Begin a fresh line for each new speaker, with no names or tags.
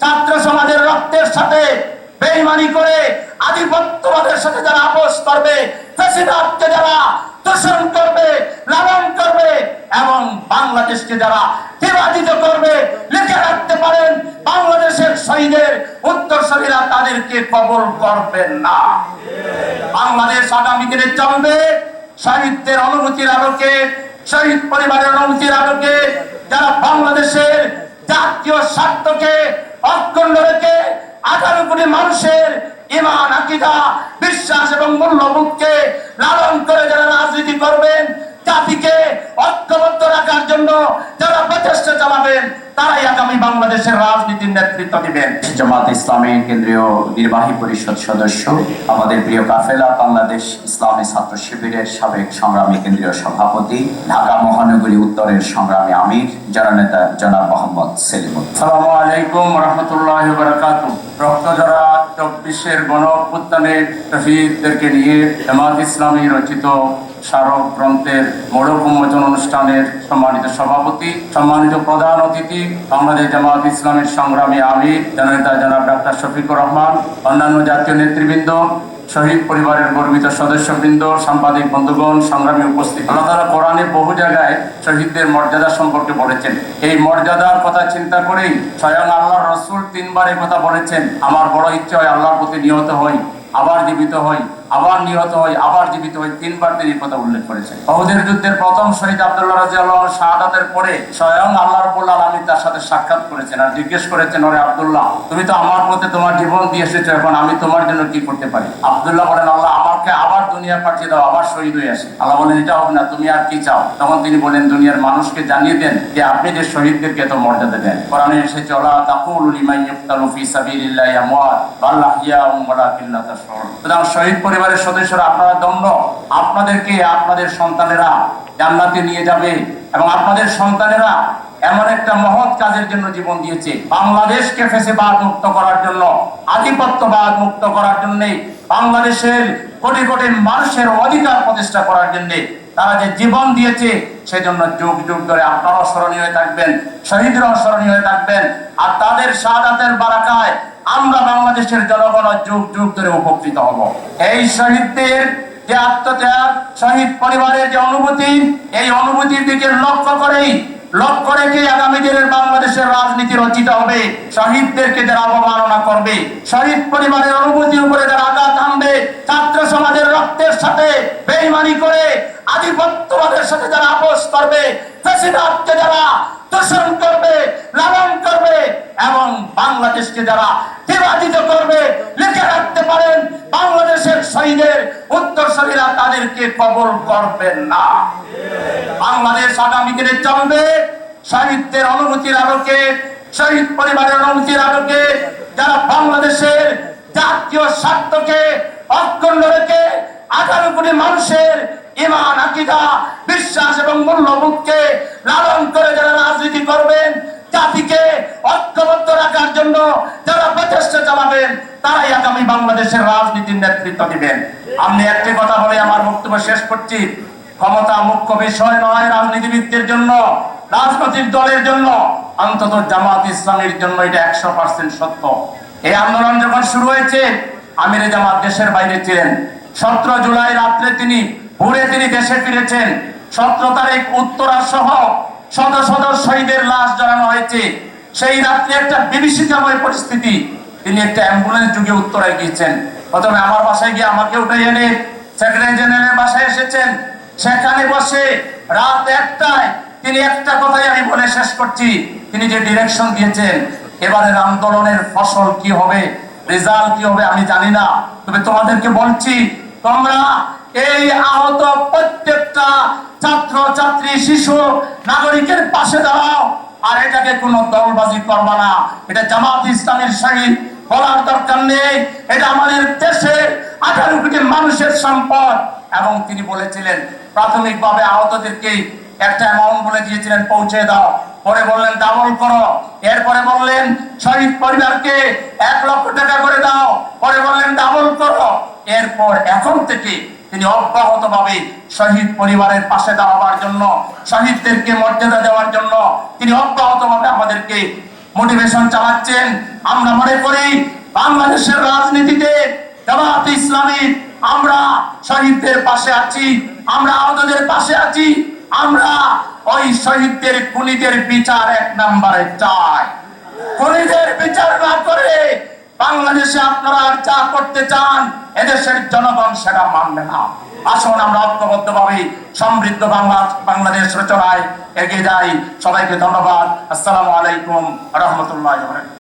ছাত্র সমাজের রক্তের সাথে বেইমানি করে আধিপত্যবাদের সাথে যারা আপোষ করবে, ফেসিবাদকে যারা দূষণ করবে, লালন করবে, এবং বাংলাদেশকে যারা বিভাজিত করবে, লিখে রাখতে পারেন, বাংলাদেশের শহীদের উত্তরসূরিরা তাদেরকে কবল করবেন না। বাংলাদেশ আগামী দিনে চলবে, শহীদদের অনুভূতির আলোকে, শহীদ পরিবারের অনুভূতির আলোকে, যারা বাংলাদেশের জাতীয় স্বার্থকে অক্ষুণ্ণ রেখে আঠারো কোটি মানুষের ইমান আকিদা, বিশ্বাস এবং মূল্যবোধকে লালন করে যারা রাজনীতি করবেন জাতিকে ঐক্যবদ্ধ রাখার জন্য যারা প্রচেষ্টা চালাবেন তারাই আগামী বাংলাদেশের রাজনীতির নেতৃত্ব দিবেন।
জামাত ইসলামের কেন্দ্রীয় নির্বাহী পরিষদ সদস্য আমাদের প্রিয় কাফেলা বাংলাদেশ ইসলামী ছাত্র শিবিরের সাবেক সংগ্রামী কেন্দ্রীয় সভাপতি ঢাকা মহানগরী উত্তরের সংগ্রামী আমির জননেতা জনাব মোহাম্মদ সেলিমুল
সালামু আলাইকুম রহমতুল্লাহ বারাকাত রক্তজরা চব্বিশের গণ অভ্যুত্থানের শহীদদেরকে নিয়ে জামাত ইসলামী রচিত স্মারক গ্রন্থের মোড়ক উন্মোচন অনুষ্ঠানের সম্মানিত সভাপতি, সম্মানিত প্রধান অতিথি, বাংলাদেশ জামাত ইসলামের সংগ্রামী আমির, জননেতা জনাব ডাক্তার শফিকুর রহমান, অন্যান্য জাতীয় নেতৃবৃন্দ, শহীদ পরিবারের গর্বিত সদস্যবৃন্দ সাংবাদিক বন্ধুগণ, সংগ্রামী উপস্থিত। আল্লাহ তাআলা কোরআনে বহু জায়গায় শহীদদের মর্যাদা সম্পর্কে বলেছেন। এই মর্যাদার কথা চিন্তা করেই স্বয়ং আল্লাহ রসুল তিনবার কথা বলেছেন, আমার বড় ইচ্ছে হয় আল্লাহর প্রতি নিহত হই, আবার জীবিত হই। আবার নিহত হই আবার জীবিত হই তিনবার তিনি কথা উল্লেখ করেছেন। অহুদের যুদ্ধের প্রথম শহীদ আব্দুল্লাহ রাজি আল্লাহ শাহাদাতের পরে স্বয়ং আল্লাহ রবুল্লা আলমী তার সাথে সাক্ষাৎ করেছেন আর জিজ্ঞেস করেছেন, ওরে আবদুল্লাহ, তুমি তো আমার প্রতি তোমার জীবন দিয়ে এসেছ, এখন আমি তোমার জন্য কি করতে পারি? আব্দুল্লাহ বলেন, আল্লাহ আমাকে আবার দুনিয়া পাঠিয়ে দাও, আবার শহীদ হয়ে আসে। আল্লাহ বলেন, এটা হবে না, তুমি আর কি চাও? তখন তিনি বলেন, দুনিয়ার মানুষকে জানিয়ে দেন যে আপনি যে শহীদদেরকে এত মর্যাদা দেন। কোরআনে এসে চলা তাকুল শহীদ পরিবারের সদস্যরা, আপনারা দণ্ড আপনাদেরকে, আপনাদের সন্তানেরা জান্নাতে নিয়ে যাবে এবং আপনাদের সন্তানেরা এমন একটা মহৎ কাজের জন্য জীবন দিয়েছে। বাংলাদেশকে ফেসেবাদ মুক্ত করার জন্য, আধিপত্যবাদ মুক্ত করার জন্য, বাংলাদেশের কোটি কোটি মানুষের অধিকার প্রতিষ্ঠা করার জন্য তারা যে জীবন দিয়েছে, সেজন্য যুগ যুগ ধরে আপনারাও স্মরণীয় হয়ে থাকবেন, শহীদরাও স্মরণীয় হয়ে থাকবেন, আর তাদের শাহাদাতের বারাকায় আমরা বাংলাদেশের জনগণ যুগ যুগ ধরে উপকৃত হব। এই শহীদদের যে আত্মত্যাগ, শহীদ পরিবারের যে অনুভূতি, এই অনুভূতির দিকে লক্ষ্য করেই লক্ষ্য রেখে আগামী দিনের বাংলাদেশের রাজনীতি রচিত হবে, শহীদদেরকে যারা অবমাননা করবে, শহীদ পরিবারের অনুভূতির উপরে যারা আঘাত আনবে ছাত্র সমাজের রক্তের সাথে বেইমানি করে আধিপত্যবাদের সাথে যারা আপোষ করবে, ফেসিবাদকে যারা দূষণ করবে, লালন করবে এবং বাংলাদেশকে যারা বিভাজিত করবে শহীদের উত্তরসূরিরা তাদেরকে কবল করবেন না। বাংলাদেশ আগামী দিনে চলবে অনুভূতির আলোকে, শহীদ পরিবারের আলোকে, যারা বাংলাদেশের জাতীয় স্বার্থকে অক্ষুণ্ণ রেখে আঠারো কোটি মানুষের ইমান আকিদা, বিশ্বাস এবং মূল্যবোধকে লালন করে যারা রাজনীতি করবেন, জাতিকে ঐক্যবদ্ধ রাখার জন্য চালাবেন, তারাই আগামী বাংলাদেশের রাজনীতির নেতৃত্ব দিবেন। আমি একটি কথা বলে আমার বক্তব্য শেষ করছি। ক্ষমতা মুখ্য বিষয় নয় রাজনীতিবিদদের জন্য, রাজনৈতিক দলের জন্য, অন্তত জামাত ইসলামের জন্য এটা একশো পার্সেন্ট সত্য। এই আন্দোলন যখন শুরু হয়েছে, আমির জামাত দেশের বাইরে ছিলেন। সতেরো জুলাই রাত্রে তিনি ভোরে তিনি দেশে ফিরেছেন। সতেরো তারিখ উত্তরা সহ শত শত শহীদের লাশ জড়ানো হয়েছে। সেই রাত্রে একটা বিভীষিকাময় পরিস্থিতি তিনি একটা অ্যাম্বুলেন্স যুগে উত্তরায় গিয়েছেন। প্রথমে আমার বাসায় গিয়ে আমাকে উঠে এনে সেক্রেটারি জেনারেলের বাসায় এসেছেন। সেখানে বসে রাত একটায় তিনি একটা কথাই আমি বলে শেষ করছি। তিনি যে ডিরেকশন দিয়েছেন, এবারের আন্দোলনের ফসল কি হবে রেজাল্ট কি হবে আমি জানি না। তবে তোমাদেরকে বলছি, তোমরা এই আহত প্রত্যেকটা ছাত্র ছাত্রী শিশু, নাগরিকের পাশে দাঁড়াও। আর এটাকে কোনো দলবাজি করবা না। এটা জামাত ইসলামের শহীদ বলার দরকার নেই। এটা আমাদের দেশে আঠারো কোটি মানুষের সম্পদ। এবং তিনি বলেছিলেন, প্রাথমিকভাবে আহতদেরকে একটা অ্যামাউন্ট বলে দিয়েছিলেন, পৌঁছে দাও। পরে বললেন ডাবল করো। এরপরে বললেন, শহীদ পরিবারকে এক লক্ষ টাকা করে দাও। পরে বললেন ডাবল করো। এরপর এখন থেকে তিনি অব্যাহত ভাবে শহীদ পরিবারের পাশে দাঁড়াবার জন্য, শহীদদেরকে মর্যাদা দেওয়ার জন্য তিনি অব্যাহত ভাবে আমাদেরকে মোটিভেশন চালাচ্ছেন। আমরা মনে করি বাংলাদেশের রাজনীতিতে জামাত ইসলামী, আমরা শহীদদের পাশে আছি, আমরা আহতদের পাশে আছি, আমরা ওই শহীদদের খুনিদের বিচার এক নম্বরে চাই। খুনিদের বিচার না করে বাংলাদেশে আপনারা যা করতে চান, এদেশের জনগণ সেটা মানবে না। আসুন আমরা ঐক্যবদ্ধ ভাবে সমৃদ্ধ বাংলা বাংলাদেশ রচনায় এগিয়ে যাই। সবাইকে ধন্যবাদ। আসসালামু আলাইকুম রহমতুল্লাহ